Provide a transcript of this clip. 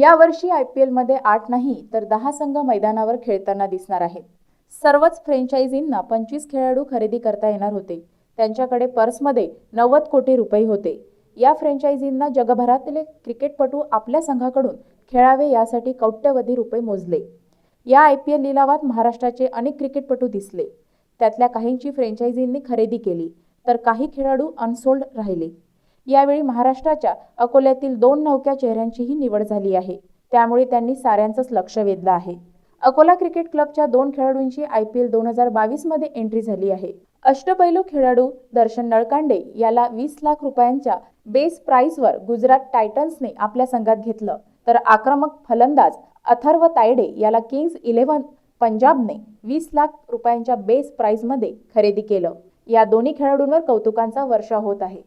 यावर्षी I P एलमध्ये आठ नाही तर दहा संघ मैदानावर खेळताना दिसणार आहेत. सर्वच फ्रँचायझींना पंचवीस खेळाडू खरेदी करता येणार होते. त्यांच्याकडे पर्समध्ये नव्वद कोटी रुपये होते. या फ्रँचायझींना जगभरातले क्रिकेटपटू आपल्या संघाकडून खेळावे यासाठी कौट्यवधी रुपये मोजले. या आय पी एल लिलावात महाराष्ट्राचे अनेक क्रिकेटपटू दिसले. त्यातल्या काहींची फ्रँचायझींनी खरेदी केली तर काही खेळाडू अनसोल्ड राहिले. यावेळी महाराष्ट्राच्या अकोल्यातील दोन नौक्या चेहऱ्यांचीही निवड झाली आहे. त्यामुळे त्यांनी साऱ्यांचंच लक्ष वेधलं आहे. अकोला क्रिकेट क्लबच्या दोन खेळाडूंची आय पी एल दोन हजार बावीसमध्ये एंट्री झाली आहे. अष्टपैलू खेळाडू दर्शन नळकांडे याला वीस लाख रुपयांच्या बेस प्राईजवर गुजरात टायटन्सने आपल्या संघात घेतलं. तर आक्रमक फलंदाज अथर्व तायडे याला किंग्ज इलेव्हन पंजाबने वीस लाख रुपयांच्या बेस प्राईजमध्ये खरेदी केलं. या दोन्ही खेळाडूंवर कौतुकांचा वर्षा होत आहे.